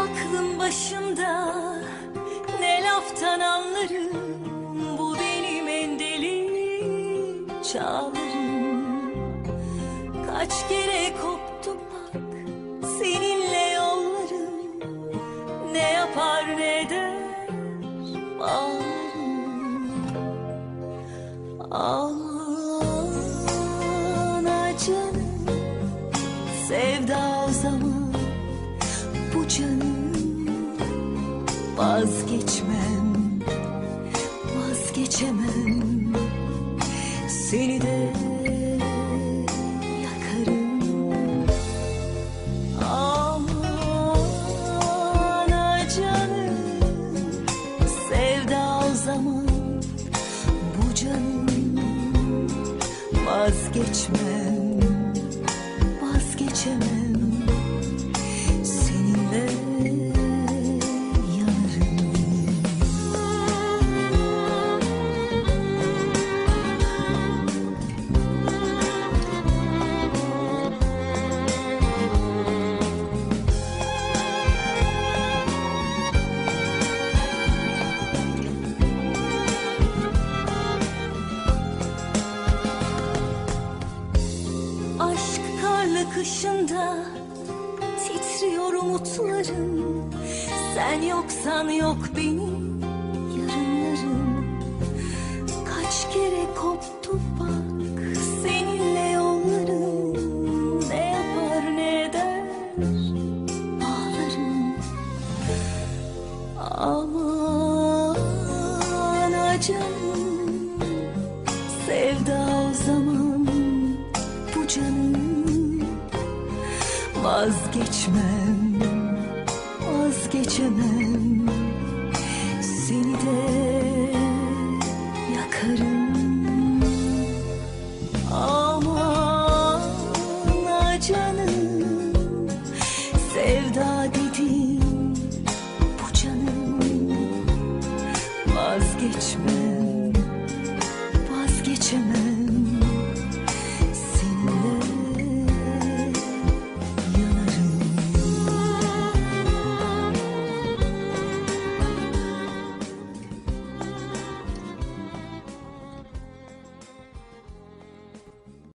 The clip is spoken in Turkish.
Aklım başımda ne laftan anlarım Bu benim en deli çağlarım. Kaç kere koptu bak seninle yollarım. Ne yapar ne der bağlarım Aman canım sevda o zaman bu canım Vazgeçmem vazgeçemem. Seni de yakarım. Aman canım sevda o zaman. Bu canım Vazgeçmem vazgeçemem karlı kışında titriyor umutlarım. Sen yoksan yok benim yarınlarım. Kaç kere koptu bak seninle yollarım. Ne yapar ne eder? Ağlarım. Aman canım Vazgeçmem, vazgeçemem. Seni de yakarım. Aman canım Sevda dediğim bu canım. Vazgeçmem, vazgeçemem